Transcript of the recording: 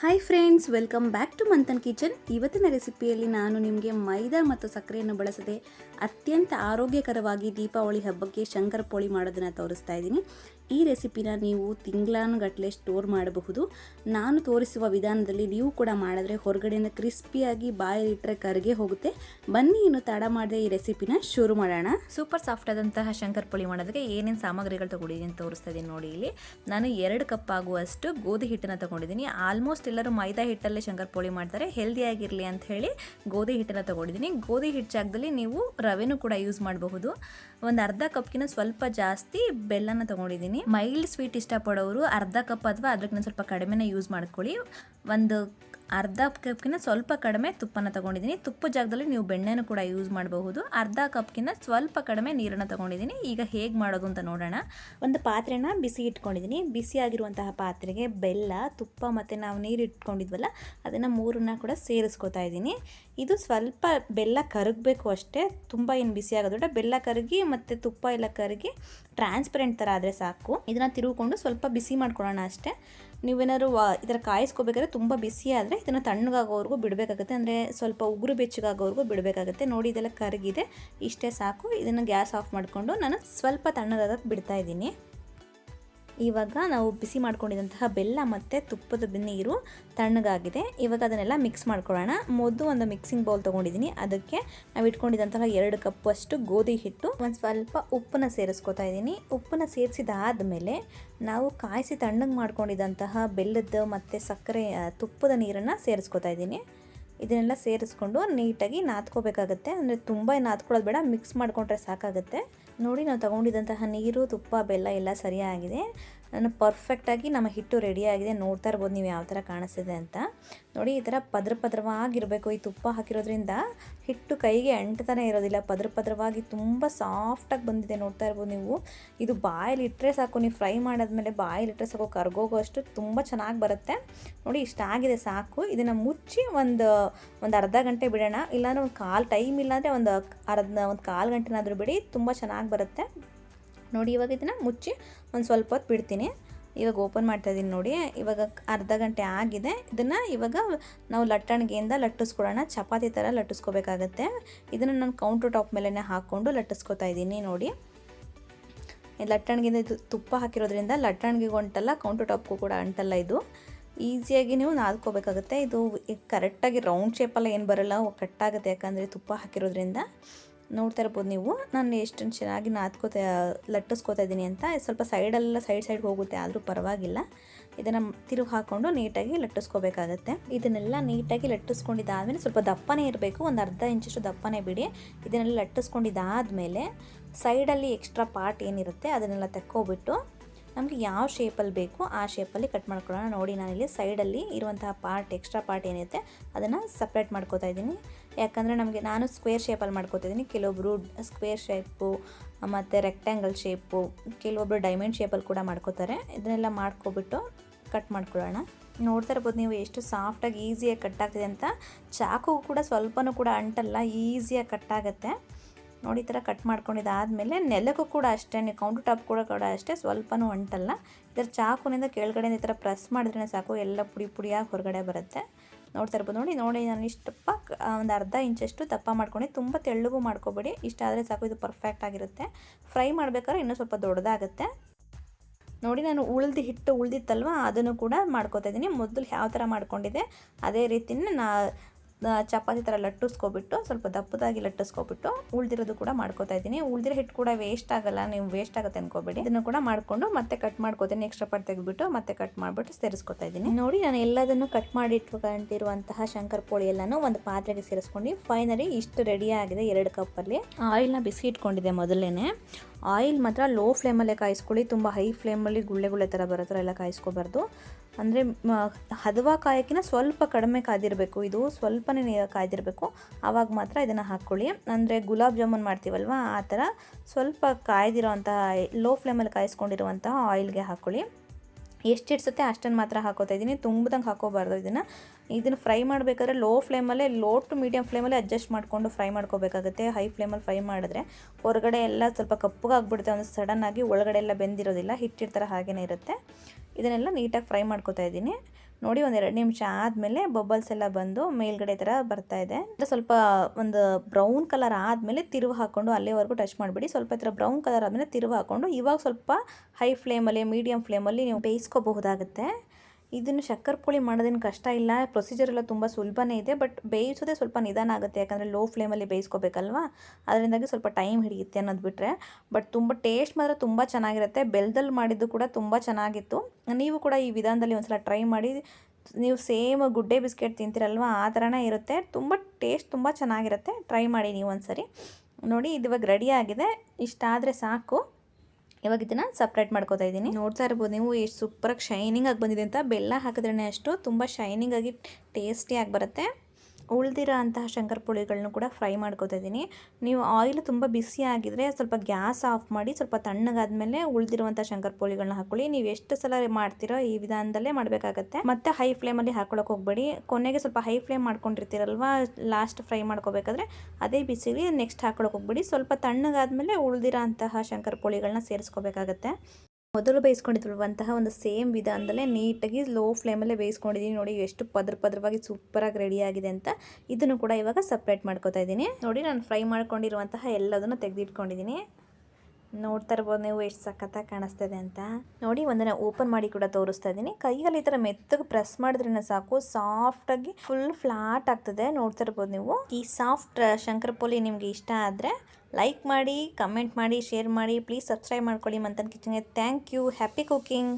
Hi friends welcome back to Manthan kitchen ಇವತ್ತಿನ ರೆಸಿಪಿಯಲ್ಲಿ ನಾನು ನಿಮಗೆ ಮೈದಾ ಮತ್ತು ಸಕ್ಕರೆಯನ್ನು ಬಳಸದೆ ಅತ್ಯಂತ ಆರೋಗ್ಯಕರವಾಗಿ ದೀಪಾವಳಿ ಹಬ್ಬಕ್ಕೆ ಶಂಕರ ಪೋಳಿ ಮಾಡೋದನ್ನು ತೋರಿಸ್ತಾ ಇದ್ದೀನಿ. ಈ ರೆಸಿಪಿನ ನೀವು ತಿಂಗಳಾನುಗಟ್ಟಲೆ ಸ್ಟೋರ್ ಮಾಡಬಹುದು. ನಾನು ತೋರಿಸುವ ವಿಧಾನದಲ್ಲಿ ನೀವು ಕೂಡ ಮಾಡಿದ್ರೆ ಹೊರಗಡೆಯಿಂದ ಕ್ರಿಸ್ಪಿಯಾಗಿ ಬಾಯಲ್ಲಿಟ್ಟರೆ ಕರಗೆ ಹೋಗುತ್ತೆ. ಬನ್ನಿ, ಇನ್ನು ತಡ ಮಾಡದೆ ಈ ರೆಸಿಪಿನ ಶುರು ಮಾಡೋಣ. ಸೂಪರ್ ಸಾಫ್ಟ್ ಆದಂತಹ ಶಂಕರ್ ಪುಳಿ ಮಾಡೋದಕ್ಕೆ ಏನೇನು ಸಾಮಗ್ರಿಗಳು ತಗೊಂಡಿದ್ದೀನಿ ಅಂತ ತೋರಿಸ್ತಾ ಇದ್ದೀನಿ ನೋಡಿ ಇಲ್ಲಿ. ನಾನು ಎರಡು ಕಪ್ ಆಗುವಷ್ಟು ಗೋಧಿ ಹಿಟ್ಟನ್ನು ತಗೊಂಡಿದ್ದೀನಿ. ಆಲ್ಮೋಸ್ಟ್ ಎಲ್ಲರೂ ಮೈದಾ ಹಿಟ್ಟಲ್ಲೇ ಶಂಕರ್ ಪೋಳಿ ಮಾಡ್ತಾರೆ. ಹೆಲ್ದಿಯಾಗಿರಲಿ ಅಂತ ಹೇಳಿ ಗೋಧಿ ಹಿಟ್ಟನ್ನು ತಗೊಂಡಿದ್ದೀನಿ. ಗೋಧಿ ಹಿಟ್ಟು ಜಾಗದಲ್ಲಿ ನೀವು ರವೆನೂ ಕೂಡ ಯೂಸ್ ಮಾಡಬಹುದು. ಒಂದು ಅರ್ಧ ಕಪ್ಗಿನ ಸ್ವಲ್ಪ ಜಾಸ್ತಿ ಬೆಲ್ಲನ ತಗೊಂಡಿದ್ದೀನಿ. ಮೈಲ್ಡ್ ಸ್ವೀಟ್ ಇಷ್ಟಪಡೋರು ಅರ್ಧ ಕಪ್ ಅಥವಾ ಅದಕ್ಕಿಂತ ಸ್ವಲ್ಪ ಕಡಿಮೆನ ಯೂಸ್ ಮಾಡ್ಕೊಳ್ಳಿ. ಒಂದು ಅರ್ಧ ಕಪ್ಗಿಂತ ಸ್ವಲ್ಪ ಕಡಿಮೆ ತುಪ್ಪನ ತಗೊಂಡಿದ್ದೀನಿ. ತುಪ್ಪ ಜಾಗದಲ್ಲಿ ನೀವು ಬೆಣ್ಣೆನೂ ಕೂಡ ಯೂಸ್ ಮಾಡಬಹುದು. ಅರ್ಧ ಕಪ್ಗಿಂತ ಸ್ವಲ್ಪ ಕಡಿಮೆ ನೀರನ್ನು ತಗೊಂಡಿದ್ದೀನಿ. ಈಗ ಹೇಗೆ ಮಾಡೋದು ಅಂತ ನೋಡೋಣ. ಒಂದು ಪಾತ್ರೆನ ಬಿಸಿ ಇಟ್ಕೊಂಡಿದ್ದೀನಿ. ಬಿಸಿ ಆಗಿರುವಂತಹ ಪಾತ್ರೆಗೆ ಬೆಲ್ಲ, ತುಪ್ಪ ಮತ್ತು ನಾವು ನೀರು ಇಟ್ಕೊಂಡಿದ್ವಲ್ಲ, ಅದನ್ನು ಮೂರನ್ನ ಕೂಡ ಸೇರಿಸ್ಕೊತಾ ಇದ್ದೀನಿ. ಇದು ಸ್ವಲ್ಪ ಬೆಲ್ಲ ಕರಗಬೇಕು ಅಷ್ಟೇ. ತುಂಬ ಏನು ಬಿಸಿ ಆಗೋದ್ರೆ ಬೆಲ್ಲ ಕರಗಿ ಮತ್ತು ತುಪ್ಪ ಎಲ್ಲ ಕರಗಿ ಟ್ರಾನ್ಸ್ಪರೆಂಟ್ ಥರ ಆದರೆ ಸಾಕು. ಇದನ್ನು ತಿರುಗಿಕೊಂಡು ಸ್ವಲ್ಪ ಬಿಸಿ ಮಾಡ್ಕೊಳ್ಳೋಣ ಅಷ್ಟೇ. ನೀವೇನಾದ್ರು ವಾ ಕಾಯಿಸ್ಕೋಬೇಕಾದ್ರೆ ತುಂಬ ಬಿಸಿ ಆದರೆ ಇದನ್ನು ತಣ್ಣಗಾಗೋವರೆಗೂ ಬಿಡಬೇಕಾಗುತ್ತೆ. ಅಂದರೆ ಸ್ವಲ್ಪ ಉಗುರು ಬೆಚ್ಚಗಾಗೋವರೆಗೂ ಬಿಡಬೇಕಾಗುತ್ತೆ. ನೋಡಿ, ಇದೆಲ್ಲ ಕರಗಿದೆ. ಇಷ್ಟೇ ಸಾಕು. ಇದನ್ನು ಗ್ಯಾಸ್ ಆಫ್ ಮಾಡಿಕೊಂಡು ನಾನು ಸ್ವಲ್ಪ ತಣ್ಣಗಾಗಕ್ಕೆ ಬಿಡ್ತಾ ಇದ್ದೀನಿ. ಇವಾಗ ನಾವು ಬಿಸಿ ಮಾಡ್ಕೊಂಡಿದ್ದಂತಹ ಬೆಲ್ಲ ಮತ್ತು ತುಪ್ಪದ ನೀರು ತಣ್ಣಗಾಗಿದೆ. ಇವಾಗ ಅದನ್ನೆಲ್ಲ ಮಿಕ್ಸ್ ಮಾಡ್ಕೊಳ್ಳೋಣ. ಮೊದಲು ಒಂದು ಮಿಕ್ಸಿಂಗ್ ಬೌಲ್ ತೊಗೊಂಡಿದ್ದೀನಿ. ಅದಕ್ಕೆ ನಾವು ಇಟ್ಕೊಂಡಿದ್ದಂತಹ ಎರಡು ಕಪ್ಪಷ್ಟು ಗೋಧಿ ಹಿಟ್ಟು, ಒಂದು ಸ್ವಲ್ಪ ಉಪ್ಪನ್ನ ಸೇರಿಸ್ಕೊತಾ ಇದ್ದೀನಿ. ಉಪ್ಪನ್ನ ಸೇರಿಸಿದಾದಮೇಲೆ ನಾವು ಕಾಯಿಸಿ ತಣ್ಣಗೆ ಮಾಡ್ಕೊಂಡಿದ್ದಂತಹ ಬೆಲ್ಲದ ಮತ್ತು ಸಕ್ಕರೆ ತುಪ್ಪದ ನೀರನ್ನು ಸೇರಿಸ್ಕೊತಾ ಇದ್ದೀನಿ. ಇದನ್ನೆಲ್ಲ ಸೇರಿಸ್ಕೊಂಡು ನೀಟಾಗಿ ನಾದ್ಕೋಬೇಕಾಗತ್ತೆ ಅಂದರೆ ತುಂಬ ನಾದ್ಕೊಳ್ಳೋದು ಬೇಡ ಮಿಕ್ಸ್ ಮಾಡಿಕೊಂಡ್ರೆ ಸಾಕಾಗುತ್ತೆ. ನೋಡಿ ನಾವು ತಗೊಂಡಿದ್ದಂತಹ ನೀರು ತುಪ್ಪ ಬೆಲ್ಲ ಎಲ್ಲ ಸರಿಯಾಗಿದೆ. ನಾನು ಪರ್ಫೆಕ್ಟಾಗಿ ನಮ್ಮ ಹಿಟ್ಟು ರೆಡಿಯಾಗಿದೆ ನೋಡ್ತಾ ಇರ್ಬೋದು ನೀವು ಯಾವ ಥರ ಕಾಣಿಸ್ತಿದೆ ಅಂತ. ನೋಡಿ, ಈ ಥರ ಪದ್ರ ಪದ್ರವಾಗಿರಬೇಕು. ಈ ತುಪ್ಪ ಹಾಕಿರೋದ್ರಿಂದ ಹಿಟ್ಟು ಕೈಗೆ ಅಂಟ್ತಾನೆ ಇರೋದಿಲ್ಲ. ಪದ್ರ ಪದ್ರವಾಗಿ ತುಂಬ ಸಾಫ್ಟಾಗಿ ಬಂದಿದೆ ನೋಡ್ತಾ ಇರ್ಬೋದು ನೀವು. ಇದು ಬಾಯಲ್ಲಿ ಇಟ್ಟರೆ ಸಾಕು. ನೀವು ಫ್ರೈ ಮಾಡಾದ್ಮೇಲೆ ಬಾಯಲ್ಲಿ ಇಟ್ಟರೆ ಸಾಕು. ಕರ್ಗೋಗೋ ಅಷ್ಟು ತುಂಬ ಚೆನ್ನಾಗಿ ಬರುತ್ತೆ. ನೋಡಿ, ಇಷ್ಟ ಆಗಿದೆ ಸಾಕು. ಇದನ್ನು ಮುಚ್ಚಿ ಒಂದು ಒಂದು ಅರ್ಧ ಗಂಟೆ ಬಿಡೋಣ. ಇಲ್ಲಾಂದ್ರೆ ಒಂದು ಕಾಲು ಟೈಮ್ ಇಲ್ಲಾಂದರೆ ಒಂದು ಅರ್ಧ, ಒಂದು ಕಾಲು ಗಂಟೆನಾದರೂ ಬಿಡಿ. ತುಂಬ ಚೆನ್ನಾಗಿ ಬರುತ್ತೆ. ನೋಡಿ, ಇವಾಗ ಇದನ್ನು ಮುಚ್ಚಿ ಒಂದು ಸ್ವಲ್ಪ ಹೊತ್ತು ಬಿಡ್ತೀನಿ. ಇವಾಗ ಓಪನ್ ಮಾಡ್ತಾ ಇದ್ದೀನಿ ನೋಡಿ. ಇವಾಗ ಅರ್ಧ ಗಂಟೆ ಆಗಿದೆ. ಇದನ್ನು ಇವಾಗ ನಾವು ಲಟ್ಟಣಿಗೆಯಿಂದ ಲಟ್ಟಿಸ್ಕೊಡೋಣ. ಚಪಾತಿ ಥರ ಲಟ್ಟಿಸ್ಕೋಬೇಕಾಗತ್ತೆ. ಇದನ್ನು ನಾನು ಕೌಂಟರ್ ಟಾಪ್ ಮೇಲೇ ಹಾಕ್ಕೊಂಡು ಲಟ್ಟಿಸ್ಕೊತಾ ಇದ್ದೀನಿ ನೋಡಿ. ಲಟ್ಟಣಿಗೆಯಿಂದ ಇದು ತುಪ್ಪ ಹಾಕಿರೋದ್ರಿಂದ ಲಟ್ಟಣಿಗೆಗೂ ಅಂಟಲ್ಲ ಕೌಂಟರ್ ಟಾಪ್ಗೂ ಕೂಡ ಅಂಟಲ್ಲ ಇದು. ಈಸಿಯಾಗಿ ನೀವು ನಾದ್ಕೋಬೇಕಾಗುತ್ತೆ. ಇದು ಕರೆಕ್ಟಾಗಿ ರೌಂಡ್ ಶೇಪಲ್ಲ ಏನು ಬರಲ್ಲ ಕಟ್ಟಾಗುತ್ತೆ ಯಾಕಂದರೆ ತುಪ್ಪ ಹಾಕಿರೋದ್ರಿಂದ. ನೋಡ್ತಾ ಇರ್ಬೋದು ನೀವು. ನಾನು ಎಷ್ಟು ಚೆನ್ನಾಗಿ ನಾದ್ಕೋತಾ, ಲಟ್ಟಿಸ್ಕೋತಾ ಇದ್ದೀನಿ ಅಂತ. ಸ್ವಲ್ಪ ಸೈಡೆಲ್ಲ, ಸೈಡ್ ಸೈಡ್ ಹೋಗುತ್ತೆ, ಆದರೂ ಪರವಾಗಿಲ್ಲ. ಇದನ್ನು ತಿರುಗಿ ಹಾಕ್ಕೊಂಡು ನೀಟಾಗಿ ಲಟ್ಟಿಸ್ಕೋಬೇಕಾಗತ್ತೆ. ಇದನ್ನೆಲ್ಲ ನೀಟಾಗಿ ಲಟ್ಟಿಸ್ಕೊಂಡಿದ್ದಾದಮೇಲೆ ಸ್ವಲ್ಪ ದಪ್ಪನೇ ಇರಬೇಕು. ಒಂದು ಅರ್ಧ ಇಂಚಷ್ಟು ದಪ್ಪನೇ ಬಿಡಿ. ಇದನ್ನೆಲ್ಲ ಲಟ್ಟಿಸ್ಕೊಂಡಿದ್ದಾದಮೇಲೆ ಸೈಡಲ್ಲಿ ಎಕ್ಸ್ಟ್ರಾ ಪಾರ್ಟ್ ಏನಿರುತ್ತೆ, ಅದನ್ನೆಲ್ಲ ತೆಕ್ಕೋಬಿಟ್ಟು ನಮಗೆ ಯಾವ ಶೇಪಲ್ಲಿ ಬೇಕು ಆ ಶೇಪಲ್ಲಿ ಕಟ್ ಮಾಡ್ಕೊಳ್ಳೋಣ. ನೋಡಿ ನಾನಿಲ್ಲಿ ಸೈಡಲ್ಲಿ ಇರುವಂತಹ ಪಾರ್ಟ್ ಎಕ್ಸ್ಟ್ರಾ ಪಾರ್ಟ್ ಏನಿರುತ್ತೆ, ಅದನ್ನು ಸಪ್ರೇಟ್ ಮಾಡ್ಕೋತಾ ಇದ್ದೀನಿ. ಯಾಕಂದರೆ ನಮಗೆ ನಾನು ಸ್ಕ್ವೇರ್ ಶೇಪಲ್ಲಿ ಮಾಡ್ಕೋತಾ ಇದ್ದೀನಿ. ಕೆಲವೊಬ್ಬರು ಸ್ಕ್ವೇರ್ ಶೇಪು ಮತ್ತು ರೆಕ್ಟ್ಯಾಂಗಲ್ ಶೇಪು ಕೆಲವೊಬ್ಬರು ಡೈಮಂಡ್ ಶೇಪಲ್ಲಿ ಕೂಡ ಮಾಡ್ಕೋತಾರೆ. ಇದನ್ನೆಲ್ಲ ಮಾಡ್ಕೊಬಿಟ್ಟು ಕಟ್ ಮಾಡ್ಕೊಳ್ಳೋಣ. ನೋಡ್ತಾ ಇರ್ಬೋದು ನೀವು ಎಷ್ಟು ಸಾಫ್ಟಾಗಿ ಈಸಿಯಾಗಿ ಕಟ್ ಆಗ್ತಿದೆ ಅಂತ. ಚಾಕು ಕೂಡ ಸ್ವಲ್ಪನೂ ಕೂಡ ಅಂಟಲ್ಲ ಈಸಿಯಾಗಿ ಕಟ್ ಆಗುತ್ತೆ. ನೋಡಿ, ಈ ಥರ ಕಟ್ ಮಾಡ್ಕೊಂಡಿದ್ದಾದಮೇಲೆ ನೆಲಕ್ಕೂ ಕೂಡ ಅಷ್ಟೇ ಕೌಂಟರ್ ಟಾಪ್ ಕೂಡ ಕೂಡ ಅಷ್ಟೇ ಸ್ವಲ್ಪನೂ ಅಂಟಲ್ಲ ಇದರ ಚಾಕುನಿಂದ ಕೆಳಗಡೆಯಿಂದ ಈ ಥರ ಪ್ರೆಸ್ ಮಾಡಿದ್ರೆ ಸಾಕು, ಎಲ್ಲ ಪುಡಿ ಪುಡಿಯಾಗಿ ಹೊರಗಡೆ ಬರುತ್ತೆ. ನೋಡ್ತಾ ಇರ್ಬೋದು ನೋಡಿ ನೋಡಿ ನಾನು ಇಷ್ಟಪ್ಪ ಒಂದು ಅರ್ಧ ಇಂಚಷ್ಟು ದಪ್ಪ ಮಾಡ್ಕೊಂಡು, ತುಂಬ ತೆಳ್ಳಗೂ ಮಾಡ್ಕೊಬೇಡಿ. ಇಷ್ಟ ಆದರೆ ಸಾಕು, ಇದು ಪರ್ಫೆಕ್ಟ್ ಆಗಿರುತ್ತೆ. ಫ್ರೈ ಮಾಡ್ಬೇಕಾದ್ರೆ ಇನ್ನೂ ಸ್ವಲ್ಪ ದೊಡ್ಡದಾಗುತ್ತೆ. ನೋಡಿ, ನಾನು ಉಳ್ದು ಹಿಟ್ಟು ಉಳ್ದಿತ್ತಲ್ವ, ಅದನ್ನು ಕೂಡ ಮಾಡ್ಕೋತಾ ಇದ್ದೀನಿ. ಮೊದಲು ಯಾವ ಥರ ಮಾಡ್ಕೊಂಡಿದ್ದೆ, ಅದೇ ರೀತಿನೇ ನಾ ಚಪಾತಿ ಥರ ಲಟ್ಟಿಸ್ಕೊಬಿಟ್ಟು, ಸ್ವಲ್ಪ ದಪ್ಪದಾಗಿ ಲಟ್ಟಿಸ್ಕೊಬಿಟ್ಟು ಉಳ್ದಿರೋದು ಕೂಡ ಮಾಡ್ಕೋತಾ ಇದ್ದೀನಿ. ಉಳ್ದಿರೋ ಹಿಟ್ಟು ಕೂಡ ವೇಸ್ಟ್ ಆಗಲ್ಲ, ನೀವು ವೇಸ್ಟ್ ಆಗುತ್ತೆ ಅನ್ಕೋಬೇಡಿ. ಇದನ್ನು ಕೂಡ ಮಾಡಿಕೊಂಡು ಮತ್ತೆ ಕಟ್ ಮಾಡ್ಕೋತೀನಿ. ಎಕ್ಸ್ಟ್ರಾ ಪಾರ್ಟ್ ತೆಗೆದ್ಬಿಟ್ಟು ಮತ್ತೆ ಕಟ್ ಮಾಡಿಬಿಟ್ಟು ಸೇರಿಸ್ಕೊತಾ ಇದ್ದೀನಿ. ನೋಡಿ, ನಾನು ಎಲ್ಲದನ್ನು ಕಟ್ ಮಾಡಿ ಇಟ್ಕೊಂಡಿರುವಂತಹ ಶಂಕರ್ ಪೋಳಿ ಎಲ್ಲಾನು ಒಂದು ಪಾತ್ರೆಗೆ ಸೇರಿಸ್ಕೊಂಡು ಫೈನಲಿ ಇಷ್ಟು ರೆಡಿ ಆಗಿದೆ ಎರಡು ಕಪ್ಪಲ್ಲಿ ಆಯಿಲ್ನ ಬಿಸಿ ಇಟ್ಕೊಂಡಿದೆ ಮೊದಲೇ ಆಯಿಲ್ ಮಾತ್ರ ಲೋ ಫ್ಲೇಮಲ್ಲೇ ಕಾಯಿಸ್ಕೊಳ್ಳಿ, ತುಂಬ ಹೈ ಫ್ಲೇಮಲ್ಲಿ ಗುಳ್ಳೆ ಗುಳ್ಳೆ ಥರ ಬರೋ ಥರ ಎಲ್ಲ ಕಾಯಿಸ್ಕೋಬಾರ್ದು. ಅಂದರೆ ಹದವ ಕಾಯಕ್ಕಿಂತ ಸ್ವಲ್ಪ ಕಡಿಮೆ ಕಾದಿರಬೇಕು ಇದು ಸ್ವಲ್ಪನೇ ಕಾಯ್ದಿರಬೇಕು. ಆವಾಗ ಮಾತ್ರ ಇದನ್ನು ಹಾಕ್ಕೊಳ್ಳಿ. ಅಂದರೆ, ಗುಲಾಬ್ ಜಾಮೂನ್ ಮಾಡ್ತೀವಲ್ವ, ಆ ಥರ ಸ್ವಲ್ಪ ಕಾಯ್ದಿರೋವಂತಹ ಲೋ ಫ್ಲೇಮಲ್ಲಿ ಕಾಯಿಸ್ಕೊಂಡಿರುವಂತಹ ಆಯಿಲ್ಗೆ ಹಾಕ್ಕೊಳ್ಳಿ. ಎಷ್ಟು ಇಡ್ಸುತ್ತೆ ಅಷ್ಟನ್ನು ಮಾತ್ರ ಹಾಕೋತಾ ಇದ್ದೀನಿ. ತುಂಬಿದಂಗೆ ಹಾಕೋಬಾರ್ದು ಇದನ್ನು. ಇದನ್ನು ಫ್ರೈ ಮಾಡಬೇಕಾದ್ರೆ ಲೋ ಫ್ಲೇಮಲ್ಲೇ, ಲೋ ಟು ಮೀಡಿಯಮ್ ಫ್ಲೇಮಲ್ಲೇ ಅಡ್ಜಸ್ಟ್ ಮಾಡಿಕೊಂಡು ಫ್ರೈ ಮಾಡ್ಕೋಬೇಕಾಗುತ್ತೆ. ಹೈ ಫ್ಲೇಮಲ್ಲಿ ಫ್ರೈ ಮಾಡಿದ್ರೆ ಹೊರಗಡೆ ಎಲ್ಲ ಸ್ವಲ್ಪ ಕಪ್ಪಗಾಗ್ಬಿಡುತ್ತೆ ಒಂದು ಸಡನ್ನಾಗಿ ಒಳಗಡೆ ಎಲ್ಲ ಬೆಂದಿರೋದಿಲ್ಲ. ಹಿಟ್ಟಿರ್ತಾರೆ ಹಾಗೇ ಇರುತ್ತೆ. ಇದನ್ನೆಲ್ಲ ನೀಟಾಗಿ ಫ್ರೈ ಮಾಡ್ಕೋತಾ ಇದ್ದೀನಿ. ನೋಡಿ, ಒಂದು ಎರಡು ನಿಮಿಷ ಆದಮೇಲೆ ಬಬಲ್ಸ್ ಎಲ್ಲ ಬಂದು ಮೇಲ್ಗಡೆ ಥರ ಬರ್ತಾ ಇದೆ. ಸ್ವಲ್ಪ ಒಂದು ಬ್ರೌನ್ ಕಲರ್ ಆದಮೇಲೆ ತಿರುವು ಹಾಕೊಂಡು ಅಲ್ಲಿವರೆಗೂ ಟಚ್ ಮಾಡಿಬಿಡಿ. ಸ್ವಲ್ಪ ಥರ ಬ್ರೌನ್ ಕಲರ್ ಆದಮೇಲೆ ತಿರುವು ಹಾಕೊಂಡು ಇವಾಗ ಸ್ವಲ್ಪ ಹೈ ಫ್ಲೇಮಲ್ಲಿ ಮೀಡಿಯಮ್ ಫ್ಲೇಮಲ್ಲಿ ನೀವು ಬೇಯಿಸ್ಕೋಬಹುದಾಗುತ್ತೆ. ಇದನ್ನು ಶಕ್ಕರ್ ಪುಳಿ ಮಾಡೋದೇನು ಕಷ್ಟ ಇಲ್ಲ. ಪ್ರೊಸೀಜರ್ ಎಲ್ಲ ತುಂಬ ಸುಲಭನೇ ಇದೆ ಬಟ್ ಬೇಯಿಸೋದೇ ಸ್ವಲ್ಪ ನಿಧಾನ ಆಗುತ್ತೆ. ಯಾಕಂದರೆ ಲೋ ಫ್ಲೇಮಲ್ಲಿ ಬೇಯಿಸ್ಕೋಬೇಕಲ್ವಾ? ಅದರಿಂದಾಗಿ ಸ್ವಲ್ಪ ಟೈಮ್ ಹಿಡಿಯುತ್ತೆ ಅನ್ನೋದು ಬಿಟ್ಟರೆ ಬಟ್ ತುಂಬ ಟೇಸ್ಟ್ ಮಾತ್ರ ತುಂಬ ಚೆನ್ನಾಗಿರುತ್ತೆ. ಬೆಲ್ದಲ್ಲಿ ಮಾಡಿದ್ದು ಕೂಡ ತುಂಬ ಚೆನ್ನಾಗಿತ್ತು. ನೀವು ಕೂಡ ಈ ವಿಧಾನದಲ್ಲಿ ಒಂದ್ಸಲ ಟ್ರೈ ಮಾಡಿ. ನೀವು ಸೇಮ್ ಗುಡ್ಡೆ ಬಿಸ್ಕೆಟ್ ತಿಂತೀರಲ್ವ? ಆ ಥರನೇ ಇರುತ್ತೆ. ತುಂಬ ಟೇಸ್ಟ್ ತುಂಬ ಚೆನ್ನಾಗಿರುತ್ತೆ. ಟ್ರೈ ಮಾಡಿ ನೀವು ಒಂದ್ಸರಿ. ನೋಡಿ, ಇದು ಇವಾಗ ರೆಡಿ ಆಗಿದೆ. ಇಷ್ಟಾದರೆ ಸಾಕು. ಇವಾಗ ಇದನ್ನು ಸಪ್ರೇಟ್ ಮಾಡ್ಕೋತಾ ಇದ್ದೀನಿ. ನೋಡ್ತಾ ಇರ್ಬೋದು ನೀವು ಎಷ್ಟು ಸೂಪರಾಗಿ ಶೈನಿಂಗ್ ಆಗಿ ಬಂದಿದೆ ಅಂತ. ಬೆಲ್ಲ ಹಾಕಿದ್ರೇ ಅಷ್ಟು ತುಂಬ ಶೈನಿಂಗ್ ಆಗಿ ಟೇಸ್ಟಿಯಾಗಿ ಬರುತ್ತೆ. ಉಳ್ದಿರೋ ಅಂತಹ ಶಂಕರಪುಳಿಗಳನ್ನೂ ಕೂಡ ಫ್ರೈ ಮಾಡ್ಕೋತಾ ಇದ್ದೀನಿ. ನೀವು ಆಯಿಲ್ ತುಂಬ ಬಿಸಿ ಆಗಿದ್ರೆ ಸ್ವಲ್ಪ ಗ್ಯಾಸ್ ಆಫ್ ಮಾಡಿ ಸ್ವಲ್ಪ ತಣ್ಣಗಾದ್ಮೇಲೆ ಉಳಿದಿರುವಂಥ ಶಂಕರ್ ಪುಳಿಗಳನ್ನ ಹಾಕೊಳ್ಳಿ. ನೀವು ಎಷ್ಟು ಸಲ ಮಾಡ್ತೀರೋ ಈ ವಿಧಾನದಲ್ಲೇ ಮಾಡಬೇಕಾಗತ್ತೆ. ಮತ್ತೆ ಹೈ ಫ್ಲೇಮಲ್ಲಿ ಹಾಕೊಳಕ್ಕೆ ಹೋಗಬೇಡಿ. ಕೊನೆಗೆ ಸ್ವಲ್ಪ ಹೈ ಫ್ಲೇಮ್ ಮಾಡ್ಕೊಂಡಿರ್ತೀರಲ್ವಾ ಲಾಸ್ಟ್ ಫ್ರೈ ಮಾಡ್ಕೋಬೇಕಾದ್ರೆ ಅದೇ ಬಿಸಿಲಿ ನೆಕ್ಸ್ಟ್ ಹಾಕೊಳಕ್ಕೆ ಹೋಗ್ಬೇಡಿ. ಸ್ವಲ್ಪ ತಣ್ಣಗಾದ್ಮೇಲೆ ಉಳಿದಿರೋ ಅಂತಹ ಶಂಕರಪುಳಿಗಳನ್ನ ಸೇರಿಸ್ಕೋಬೇಕಾಗತ್ತೆ. ಮೊದಲು ಬೇಯಿಸ್ಕೊಂಡಿರುವಂತಹ ಒಂದು ಸೇಮ್ ವಿಧಾನದಲ್ಲೇ ನೀಟಾಗಿ ಲೋ ಫ್ಲೇಮಲ್ಲೇ ಬೇಯಿಸ್ಕೊಂಡಿದ್ದೀನಿ ನೋಡಿ, ಎಷ್ಟು ಪದ್ರ ಪದ್ರವಾಗಿ ಸೂಪರಾಗಿ ರೆಡಿ ಆಗಿದೆ ಅಂತ. ಇದನ್ನು ಕೂಡ ಇವಾಗ ಸಪ್ರೇಟ್ ಮಾಡ್ಕೋತಾ ಇದ್ದೀನಿ. ನೋಡಿ, ನಾನು ಫ್ರೈ ಮಾಡ್ಕೊಂಡಿರುವಂತಹ ಎಲ್ಲದನ್ನು ತೆಗೆದಿಟ್ಕೊಂಡಿದ್ದೀನಿ ನೋಡ್ತಾ ಇರ್ಬೋದು ನೀವು ಎಷ್ಟು ಸಖತ್ತಾಗಿ ಕಾಣಿಸ್ತದೆ ಅಂತ. ನೋಡಿ ಒಂದನ್ನು ಓಪನ್ ಮಾಡಿ ಕೂಡ ತೋರಿಸ್ತಾ ಇದ್ದೀನಿ. ಕೈಯಲ್ಲಿ ಈ ಥರ ಮೆತ್ತಗೆ ಪ್ರೆಸ್ ಮಾಡಿದ್ರೆ ಸಾಕು. ಸಾಫ್ಟಾಗಿ ಫುಲ್ ಫ್ಲಾಟ್ ಆಗ್ತದೆ. ನೋಡ್ತಾ ಇರ್ಬೋದು ನೀವು. ಈ ಸಾಫ್ಟ್ ಶಂಕರಪೋಲಿ ನಿಮಗೆ ಇಷ್ಟ ಆದರೆ ಲೈಕ್ ಮಾಡಿ ಕಮೆಂಟ್ ಮಾಡಿ ಶೇರ್ ಮಾಡಿ. ಪ್ಲೀಸ್ ಸಬ್ಸ್ಕ್ರೈಬ್ ಮಾಡ್ಕೊಳ್ಳಿ Manthan ಕಿಚನ್ಗೆ. Thank you happy cooking